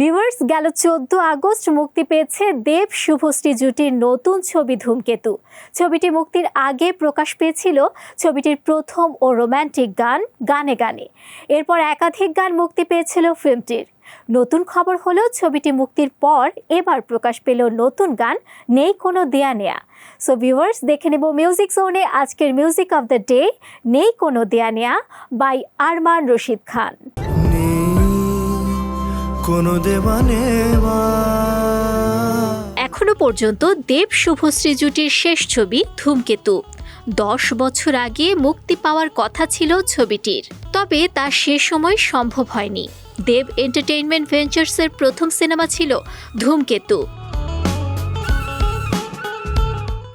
Viewers, গেল চোদ্দ August মুক্তি পেয়েছে দেব শুভশ্রী জুটির নতুন ছবি ধূমকেতু। ছবিটি মুক্তির আগে প্রকাশ পেয়েছিল ছবিটির প্রথম ও রোম্যান্টিক গান গানে গানে। এরপর একাধিক গান মুক্তি পেয়েছিল ফিল্মটির। নতুন খবর হলো, ছবিটি মুক্তির পর এবার প্রকাশ পেল নতুন গান নেই কোনো দেয়া নেয়া। সো ভিউয়ার্স দেখে নেব মিউজিক জোনে আজকের মিউজিক অফ দ্য ডে নেই কোনো দেয়া নেয়া বাই আরমান রশিদ খান কোনো এখনও পর্যন্ত দেব শুভশ্রী জুটির শেষ ছবি ধূমকেতু। দশ বছর আগে মুক্তি পাওয়ার কথা ছিল ছবিটির। তবে তা সে সময় সম্ভব হয়নি। দেব এন্টারটেইনমেন্ট ভেঞ্চার্সের প্রথম সিনেমা ছিল ধূমকেতু।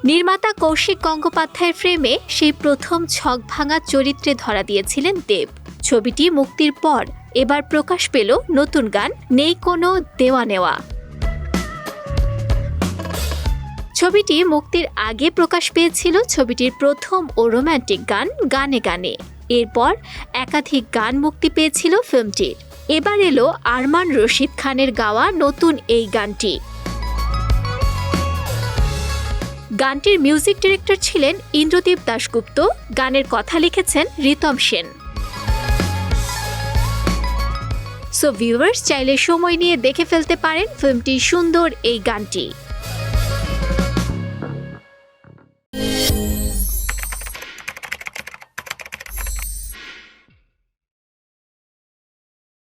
নির্মাতা কৌশিক গঙ্গোপাধ্যায়ের ফ্রেমে সেই প্রথম ছক ভাঙা চরিত্রে ধরা দিয়েছিলেন দেব। ছবিটি মুক্তির পর এবার প্রকাশ পেল নতুন গান, নেই কোনো দেওয়া নেওয়া। ছবিটি মুক্তির আগে প্রকাশ পেয়েছিল ছবিটির প্রথম ও রোম্যান্টিক গান, গানে গানে। এরপর একাধিক গান মুক্তি পেয়েছিল ফিল্মটির। এবার এলো আরমান রশিদ খানের গাওয়া নতুন এই গানটি। গানটির মিউজিক ডিরেক্টর ছিলেন ইন্দ্রদীপ দাশগুপ্ত। গানের কথা লিখেছেন রিতম সেন। সো ভিউয়ার্স চাইলে সময় নিয়ে দেখে ফেলতে পারেন ফিল্মটির সুন্দর এই গানটি।